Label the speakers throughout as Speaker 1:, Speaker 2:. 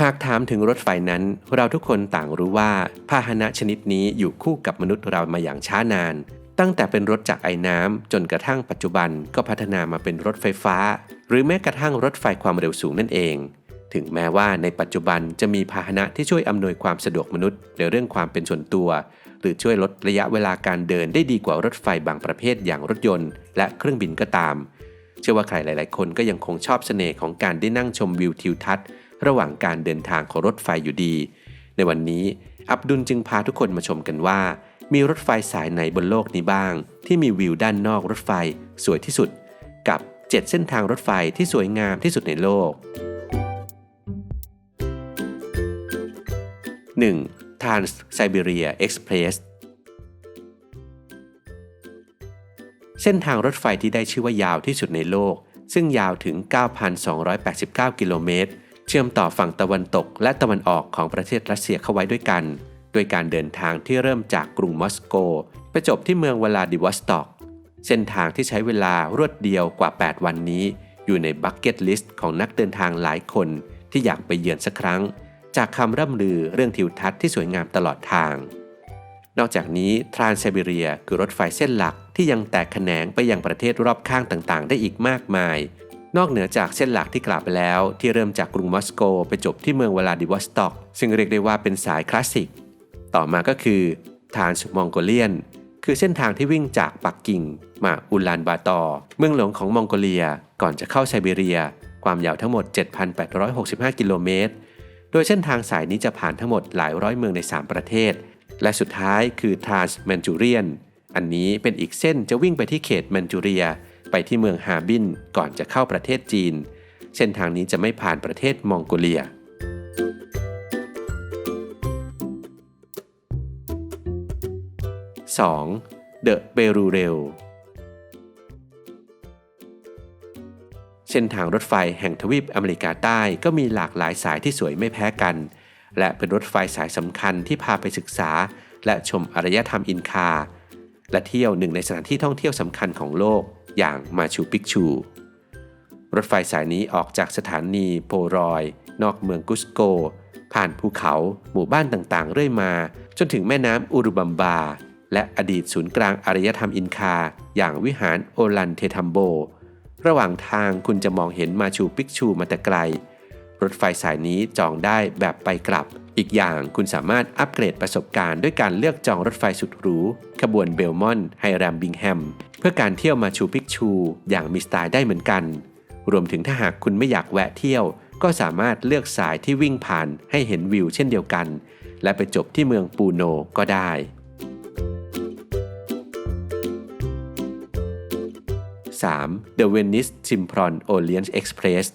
Speaker 1: หากถามถึงรถไฟนั้น เราทุกคนต่างรู้ว่าพาหนะชนิดนี้อยู่คู่กับมนุษย์เรามาอย่างช้านาน ตั้งแต่เป็นรถจากไอ้น้ำจนกระทั่งปัจจุบันก็พัฒนามาเป็นรถไฟฟ้า หรือแม้กระทั่งรถไฟความเร็วสูงนั่นเอง ถึงแม้ว่าในปัจจุบันจะมีพาหนะที่ช่วยอำนวยความสะดวกมนุษย์ในเรื่องความเป็นส่วนตัว หรือช่วยลดระยะเวลาการเดินได้ดีกว่ารถไฟบางประเภทอย่างรถยนต์ และเครื่องบินก็ตาม เชื่อว่าใครหลาย ๆ คนก็ยังคงชอบเสน่ห์ของการได้นั่งชมวิวทิวทัศน์ ระหว่างการเดินทางของรถไฟอยู่ดี ในวันนี้อับดุลจึงพาทุกคนมาชมกันว่า มีรถไฟสายไหนบนโลกนี้บ้าง ที่มีวิวด้านนอกรถไฟสวยที่สุด กับ 7 เส้นทางรถไฟที่สวยงามที่สุดในโลก 1. Trans Siberia Express เส้นทางรถไฟที่ได้ชื่อว่ายาวที่สุดในโลก ซึ่งยาวถึง 9,289 กิโลเมตร ชื่อมต่อฝั่งตะวันตกและตะวันออกของประเทศรัสเซียเข้าไว้ด้วยกันโดยการเดินทางที่เริ่มจากกรุงมอสโก ไปจบที่เมืองวลาดิวอสตอก เส้นทางที่ใช้เวลารวดเดียวกว่า 8 วันนี้ อยู่ในบักเก็ตลิสต์ของนักเดินทางหลายคนที่อยากไปเยือนสักครั้ง จากคำร่ำลือเรื่องทิวทัศน์ที่สวยงามตลอดทาง นอกจากนี้ทรานไซบีเรียคือรถไฟเส้นหลักที่ยังแตกแขนงไปยังประเทศรอบข้างต่างๆ ได้อีกมากมาย นอกเหนือจากเส้นหลักที่กล่าวไปแล้ว ที่เริ่มจากกรุงมอสโก ไปจบที่เมืองวลาดิวอสต็อก ซึ่งเรียกได้ว่าเป็นสายคลาสสิก ต่อมาก็คือทานส์มองโกเลียน คือเส้นทางที่วิ่งจากปักกิ่ง มาอุลานบาตอร์เมืองหลวงของมองโกเลีย ก่อนจะเข้าไซบีเรีย ความยาวทั้งหมด 7,865 กิโลเมตร โดยเส้นทางสายนี้จะผ่านทั้งหมดหลายร้อยเมืองใน 3 ประเทศ และสุดท้ายคือ Trans Manchurian อันนี้เป็นอีกเส้นจะวิ่งไปที่เขตแมนจูเรีย ไปที่เมืองฮาบินก่อนจะเข้าประเทศจีน เส้นทางนี้จะไม่ผ่านประเทศมองโกเลีย 2. The b e r u r a i l เส้นทางรถไฟแห่งทวีปอเมริกาใต้ก็มีหลากหลายสายที่สวยไม่แพ้กัน และเป็นรถไฟสายสำคัญที่พาไปศึกษา และชมอารยธรรมอินคา และเที่ยวหนึ่งในสถานที่ท่องเที่ยวสำคัญของโลก อย่างมาชูปิกชู รถไฟสายนี้ออกจากสถานีโปรอย นอกเมืองกุสโก ผ่านภูเขา หมู่บ้านต่างๆ เรื่อยมา จนถึงแม่น้ำอุรุบัมบา และอดีตศูนย์กลางอารยธรรมอินคา อย่างวิหารโอลันเททัมโบ ระหว่างทางคุณจะมองเห็นมาชูปิกชูมาแต่ไกล รถไฟสายนี้จองได้แบบไปกลับ อีกอย่างคุณสามารถอัปเกรดประสบการณ์ด้วยการเลือกจองรถไฟสุดหรูขบวนเบลมอนไฮแรมบิงแฮม เพื่อการเที่ยวมาชูปิกชู อย่างมีสไตล์ได้เหมือนกัน รวมถึงถ้าหากคุณไม่อยากแวะเที่ยว ก็สามารถเลือกสายที่วิ่งผ่านให้เห็นวิวเช่นเดียวกัน และไปจบที่เมืองปูโนก็ได้ 3. The Venice Simpron Orient Express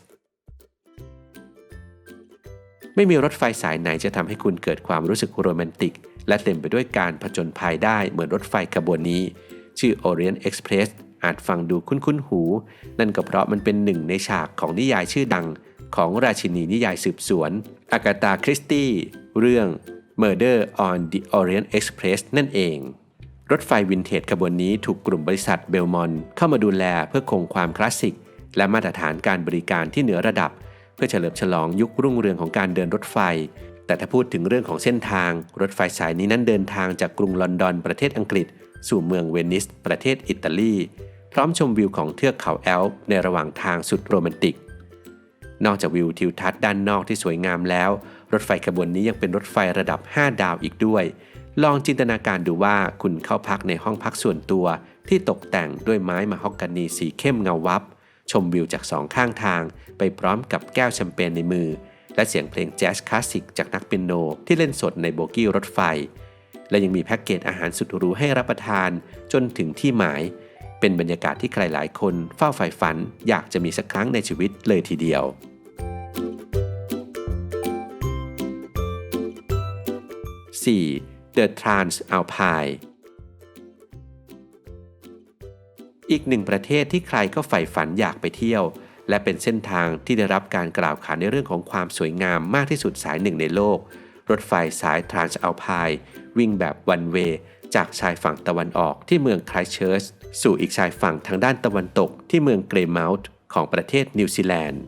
Speaker 1: ไม่มีรถไฟสายไหนจะทำให้คุณเกิดความรู้สึกโรแมนติก และเต็มไปด้วยการผจญภัยได้เหมือนรถไฟขบวนนี้ ชื่อ Orient Express อาจฟังดูคุ้นๆหู นั่นก็เพราะมันเป็นหนึ่งในฉากของนิยายชื่อดัง ของราชินีนิยายสืบสวน อากาตาคริสตี้เรื่อง Murder on the Orient Express นั่นเอง รถไฟวินเทจขบวนนี้ถูกกลุ่มบริษัทเบลมอนเข้ามาดูแลเพื่อคงความคลาสสิก และมาตรฐานการบริการที่เหนือระดับ เพื่อเฉลิมฉลองยุครุ่งเรืองของการเดินรถไฟ แต่ถ้าพูดถึงเรื่องของเส้นทาง รถไฟสายนี้นั้นเดินทางจากกรุงลอนดอนประเทศอังกฤษ สู่เมืองเวนิส ประเทศอิตาลี พร้อมชมวิวของเทือกเขาแอลป์ในระหว่างทางสุดโรแมนติก นอกจากวิวทิวทัศน์ด้านนอกที่สวยงามแล้ว รถไฟขบวนนี้ยังเป็นรถไฟระดับ 5 ดาวอีกด้วย ลองจินตนาการดูว่าคุณเข้าพักในห้องพักส่วนตัว ที่ตกแต่งด้วยไม้มะฮอกกานีสีเข้มเงาวับ ชมวิวจากสองข้างทาง ไปพร้อมกับแก้วแชมเปญในมือ และเสียงเพลงแจ๊สคลาสสิกจากนักเปียโน ที่เล่นสดในโบกี้รถไฟ และยังมีแพ็กเกจอาหารสุดหรูให้รับประทานจนถึงที่หมาย เป็นบรรยากาศที่ใครหลายคนเฝ้าใฝ่ฝัน อยากจะมีสักครั้งในชีวิตเลยทีเดียว 4. The Transalpine อีกหนึ่งประเทศที่ใครก็ใฝ่ฝันอยากไปเที่ยว และเป็นเส้นทางที่ได้รับการกล่าวขานในเรื่องของความสวยงามมากที่สุดสายหนึ่งในโลก รถไฟสาย Transalpine วิ่งแบบวันเวจากชายฝั่งตะวันออกที่เมืองไครเชิร์ชสู่อีกชายฝั่งทางด้านตะวันตกที่เมืองเกรย์เมาท์ของประเทศนิวซีแลนด์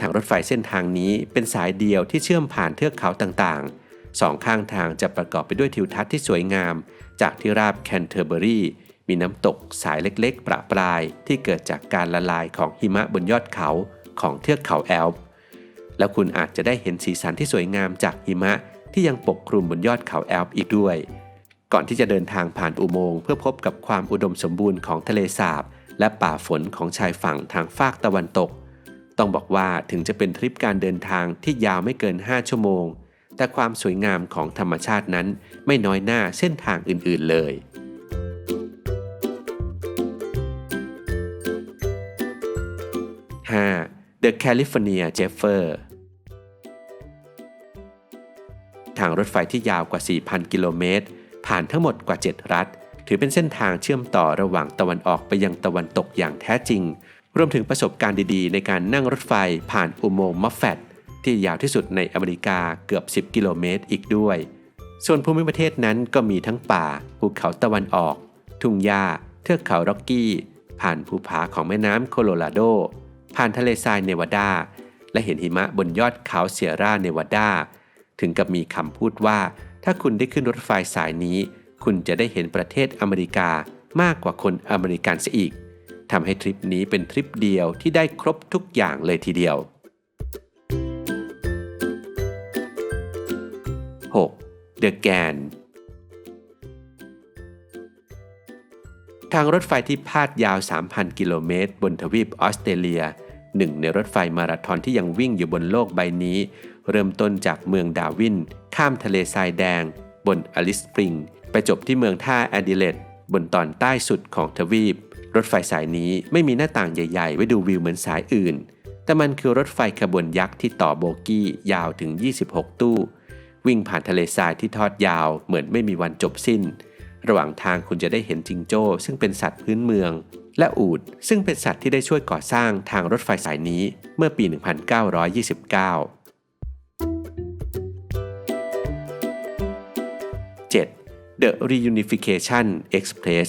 Speaker 1: ทางรถไฟเส้นทางนี้เป็นสายเดียวที่เชื่อมผ่านเทือกเขาต่างๆ สองข้างทางจะประกอบไปด้วยทิวทัศน์ที่สวยงาม จากที่ราบแคนเทอร์เบอรี มีน้ำตกสายเล็กๆ ประปรายที่เกิดจากการละลายของหิมะบนยอดเขาของเทือกเขาแอลป์แล้วคุณอาจจะได้เห็นสีสันที่สวยงามจากหิมะที่ยังปกคลุมบนยอดเขาแอลป์อีกด้วย ก่อนที่จะเดินทางผ่านอุโมงค์เพื่อพบกับความอุดมสมบูรณ์ของทะเลสาบ และป่าฝนของชายฝั่งทางฝากตะวันตก ต้องบอกว่าถึงจะเป็นทริปการเดินทางที่ยาวไม่เกิน 5 ชั่วโมง แต่ความสวยงามของธรรมชาตินั้นไม่น้อยหน้าเส้นทางอื่นๆเลย 5. The California Zephyr ทางรถไฟที่ยาวกว่า 4,000 กิโลเมตร ผ่านทั้งหมดกว่า 7 รัฐ ถือเป็นเส้นทางเชื่อมต่อระหว่างตะวันออกไปยังตะวันตกอย่างแท้จริง รวมถึงประสบการณ์ดีๆ ในการนั่งรถไฟผ่านอุโมงค์มัฟแฟตที่ยาวที่สุดในอเมริกาเกือบ 10 กิโลเมตรอีกด้วย ส่วนภูมิประเทศนั้นก็มีทั้งป่า ภูเขาตะวันออก ทุ่งหญ้า เทือกเขาร็อกกี้ ผ่านภูผาของแม่น้ำโคโลราโด ผ่านทะเลทรายเนวาดา และเห็นหิมะบนยอดเขาเซียร่าเนวาดา ถึงกับมีคำพูดว่า ถ้าคุณได้ขึ้นรถไฟสายนี้ คุณจะได้เห็นประเทศอเมริกามากกว่าคนอเมริกันซะอีกทำให้ทริปนี้เป็นทริปเดียวที่ได้ครบทุกอย่างเลยทีเดียว 6. The Gan ทางรถไฟที่พาดยาว 3,000 กิโลเมตร บนทวีปออสเตรเลีย หนึ่งในรถไฟมาราธอนที่ยังวิ่งอยู่บนโลกใบนี้ เริ่มต้นจากเมืองดาวิน ข้ามทะเลทรายแดง บนอลิสปริง ไปจบที่เมืองท่าแอดิเลดบนตอนใต้สุดของทวีป รถไฟสายนี้ไม่มีหน้าต่างใหญ่ๆ ไว้ดูวิวเหมือนสายอื่น แต่มันคือรถไฟขบวนยักษ์ที่ต่อโบกี้ยาวถึง 26 ตู้ วิ่งผ่านทะเลทรายที่ทอดยาวเหมือนไม่มีวันจบสิ้น ระหว่างทางคุณจะได้เห็นจิงโจ้ ซึ่งเป็นสัตว์พื้นเมือง และอูฐซึ่งเป็นสัตว์ที่ได้ช่วยก่อสร้างทางรถไฟสายนี้เมื่อปี 1929 7. The Reunification Express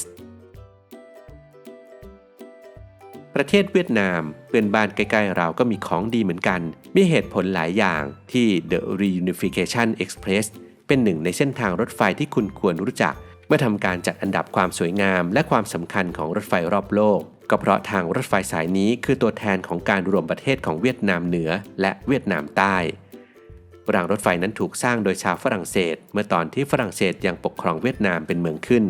Speaker 1: ประเทศเวียดนามเพื่อนบ้านใกล้ ๆ เราก็มีของดีเหมือนกัน มีเหตุผลหลายอย่างที่ The Reunification Express เป็นหนึ่งในเส้นทางรถไฟที่คุณควรรู้จัก เมื่อทำการจัดอันดับความสวยงามและความสำคัญของรถไฟรอบโลก ก็เพราะทางรถไฟสายนี้คือตัวแทนของการรวมประเทศของเวียดนามเหนือและเวียดนามใต้รางรถไฟนั้นถูกสร้างโดยชาวฝรั่งเศส เมื่อตอนที่ฝรั่งเศสยังปกครองเวียดนามเป็นเมืองขึ้น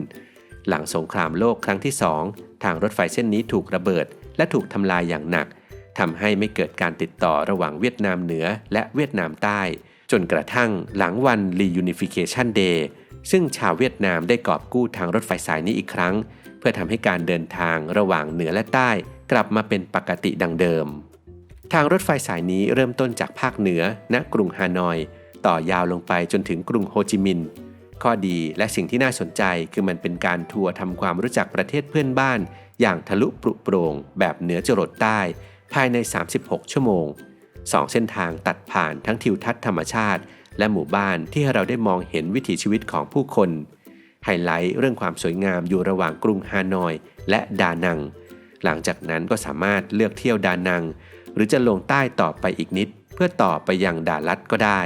Speaker 1: หลังสงครามโลกครั้งที่สองทางรถไฟเส้นนี้ถูกระเบิด และถูกทำลายอย่างหนักทำให้ไม่เกิดการติดต่อระหว่างเวียดนามเหนือและเวียดนามใต้ จนกระทั่งหลังวัน Reunification Day ซึ่งชาวเวียดนามได้กอบกู้ทางรถไฟสายนี้อีกครั้ง เพื่อทำให้การเดินทางระหว่างเหนือและใต้กลับมาเป็นปกติดังเดิม ทางรถไฟสายนี้เริ่มต้นจากภาคเหนือ ณ กรุงฮานอย ต่อยาวลงไปจนถึงกรุงโฮจิมินห์ ข้อดีและสิ่งที่น่าสนใจคือมันเป็นการทัวร์ทำความรู้จักประเทศเพื่อนบ้าน อย่างทะลุปรุโปร่งแบบเหนือจรดใต้ ภายใน 36 ชั่วโมงสองเส้นทางตัดผ่านทั้งทิวทัศน์ธรรมชาติ และหมู่บ้านที่ให้เราได้มองเห็นวิถีชีวิตของผู้คน ไฮไลท์เรื่องความสวยงามอยู่ระหว่างกรุงฮานอย และดานัง หลังจากนั้นก็สามารถเลือกเที่ยวดานัง หรือจะลงใต้ต่อไปอีกนิด เพื่อต่อไปยังดาลัดก็ได้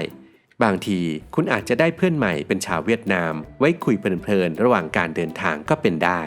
Speaker 1: บางทีคุณอาจจะได้เพื่อนใหม่เป็นชาวเวียดนาม ไว้คุยเพลินๆระหว่างการเดินทางก็เป็นได้